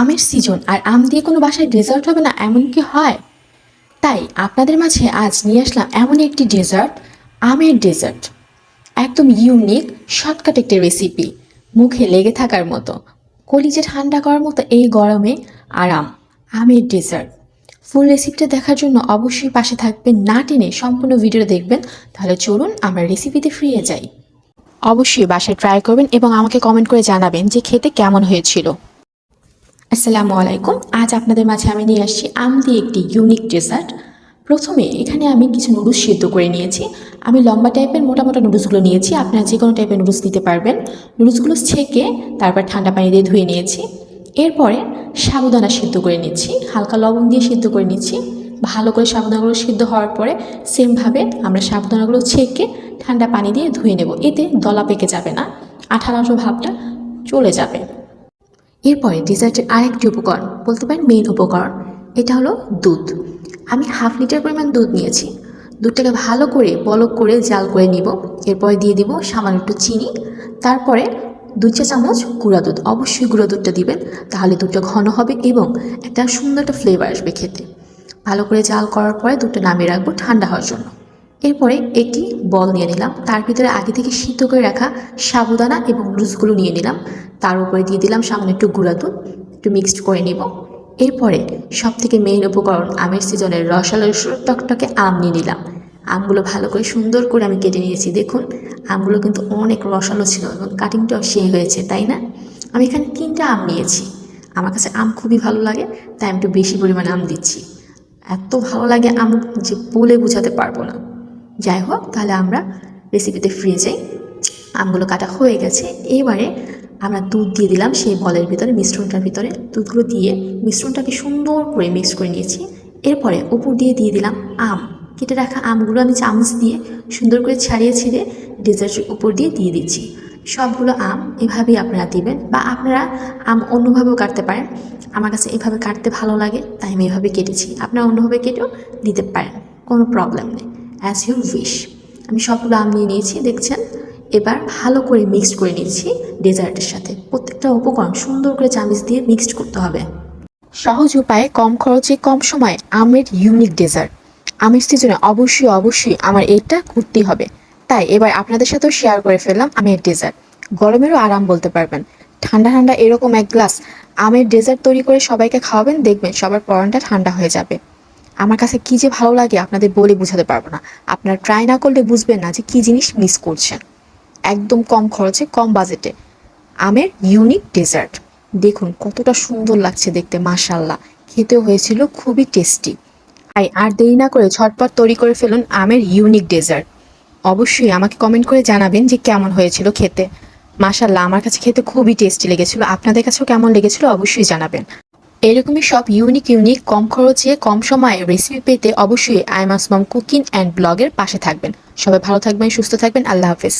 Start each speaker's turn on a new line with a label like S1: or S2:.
S1: আমের সিজন আর আম দিয়ে কোনো বাসায় ডেজার্ট হবে না, এমন কি হয়? তাই আপনাদের মাঝে আজ নিয়ে আসলাম এমন একটি ডেজার্ট আমের ডেজার্ট একদম ইউনিক শর্টকাট একটি রেসিপি মুখে লেগে থাকার মতো। কলিজে ঠান্ডা করার মতো এই গরমে আরাম আমের ডেজার্ট ফুল রেসিপিটা দেখার জন্য অবশ্যই পাশে থাকবেন, না টেনে সম্পূর্ণ ভিডিও দেখবেন। তাহলে চলুন আমরা রেসিপিতে ফিরে যাই। অবশ্যই বাসায় ট্রাই করবেন এবং আমাকে কমেন্ট করে জানাবেন যে খেতে কেমন হয়েছিল। আসসালামু আলাইকুম। আজ আপনাদের মাঝে আমি নিয়ে আসছি আম দিয়ে একটি ইউনিক ডেজার্ট প্রথমে এখানে আমি কিছু নুডলস সিদ্ধ করে নিয়েছি। আমি লম্বা টাইপের মোটা মোটা নুডলসগুলো নিয়েছি। আপনারা যে কোনো টাইপের নুডলস নিতে পারবেন। নুডলসগুলো ছেঁকে তারপর ঠান্ডা পানি দিয়ে ধুয়ে নিয়েছি। এরপরে সাবুদানা সিদ্ধ করে নিচ্ছি। হালকা লবণ দিয়ে সিদ্ধ করে নিচ্ছি। ভালো করে সাবুদানাগুলো সিদ্ধ হওয়ার পরে সেমভাবে আমরা সাবুদানাগুলো ছেঁকে ঠান্ডা পানি দিয়ে ধুয়ে নেব। এতে দলা পেকে যাবে না। আঠালো আঠো ভাবটা চলে যাবে। এরপরে ডেজার্টের আরেকটি উপকরণ, বলতে পারেন মেইন উপকরণ, এটা হলো দুধ। আমি হাফ লিটার পরিমাণ দুধ নিয়েছি। দুধটাকে ভালো করে বলক করে জাল করে নিব। এরপরে দিয়ে দিব সামান্য একটু চিনি। তারপরে দু চা চামচ গুঁড়া দুধ। অবশ্যই গুঁড়া দুধটা দিবেন, তাহলে দুধটা ঘন হবে এবং একটা সুন্দর একটা ফ্লেভার আসবে খেতে। ভালো করে জাল করার পরে দুধটা নামিয়ে রাখব ঠান্ডা হওয়ার জন্য। এরপরে একটি বল নিয়ে নিলাম। তার ভিতরে আগে থেকে সিদ্ধ করে রাখা সাবুদানা এবং নুডলসগুলো নিয়ে নিলাম। তার উপরে দিয়ে দিলাম সামান্য একটু গুঁড়া দুধ, একটু মিক্সড করে নিব। এরপরে সব থেকে মেইন উপকরণ আমের সিজনের রসালো টকটকে আম নিয়ে নিলাম। আমগুলো ভালো করে সুন্দর করে আমি কেটে নিয়েছি। দেখুন, আমগুলো কিন্তু অনেক রসালো ছিল এবং কাটিংটাও সেই হয়েছে, তাই না? আমি এখানে তিনটা আম নিয়েছি। আমার কাছে আম খুবই ভালো লাগে, তাই আমি একটু বেশি পরিমাণে আম দিচ্ছি। এত ভালো লাগে আম যে বলে বোঝাতে পারব না। যাই হোক তাহলে আমরা রেসিপিতে ফিরে যাই। আমগুলো কাটা হয়ে গেছে। এবারে আমরা দুধ দিয়ে দিলাম সেই বলের ভিতরে, মিশ্রণটার ভিতরে। দুধগুলো দিয়ে মিশ্রণটাকে সুন্দর করে মিক্স করে নিয়েছি। এরপরে উপর দিয়ে দিয়ে দিলাম আম। কেটে রাখা আমগুলো আমি চামচ দিয়ে সুন্দর করে ছাড়িয়ে ছিঁড়ে ডেজার্টের উপর দিয়ে দিয়ে দিচ্ছি। সবগুলো আম এভাবেই আপনারা দিবেন বা আপনারা আম অন্যভাবেও কাটতে পারেন। আমার কাছে এভাবে কাটতে ভালো লাগে, তাই আমি এভাবে কেটেছি। আপনারা অন্যভাবে কেটেও দিতে পারেন, কোনো প্রবলেম নেই। অ্যাজ ইউর উইশ আমি সবগুলো আম নিয়ে নিয়েছি, দেখছেন? এবার ভালো করে মিক্সড করে নিচ্ছি ডেজার্টের সাথে। প্রত্যেকটা উপকরণ সুন্দর করে চামিচ দিয়ে মিক্সড করতে হবে। সহজ উপায়ে কম খরচে, কম সময়ে আমের ইউনিক ডেজার্ট আমের সিজনে অবশ্যই অবশ্যই আমার এটা করতেই হবে। তাই এবার আপনাদের সাথেও শেয়ার করে ফেললাম আমের ডেজার্ট গরমেরও আরাম বলতে পারবেন। ঠান্ডা ঠান্ডা এরকম এক গ্লাস আমের ডেজার্ট তৈরি করে সবাইকে খাওয়াবেন, দেখবেন সবার পরনটা ঠান্ডা হয়ে যাবে। আমার কাছে কি যে ভালো লাগে আপনাদের বলে বোঝাতে পারব না। আপনারা ট্রাই না করলে বুঝবেন না যে কি জিনিস মিস করছেন। একদম কম খরচে, কম বাজেটে আমের ইউনিক ডেজার্ট দেখুন কতটা সুন্দর লাগছে দেখতে মাশাল্লাহ খেতেও হয়েছিল খুবই টেস্টি তাই আর দেরি না করে ঝটপট তৈরি করে ফেলুন আমের ইউনিক ডেজার্ট অবশ্যই আমাকে কমেন্ট করে জানাবেন যে কেমন হয়েছিল খেতে। মাশাল্লাহ আমার কাছে খেতে খুবই টেস্টি লেগেছিল। আপনাদের কাছেও কেমন লেগেছিল অবশ্যই জানাবেন। এরকমই সব ইউনিক ইউনিক কম খরচে, কম সময়ে রেসিপি পেতে অবশ্যই আইমাসমাম কুকিং অ্যান্ড ব্লগের পাশে থাকবেন। সবাই ভালো থাকবেন, সুস্থ থাকবেন, আল্লাহ হাফেজ।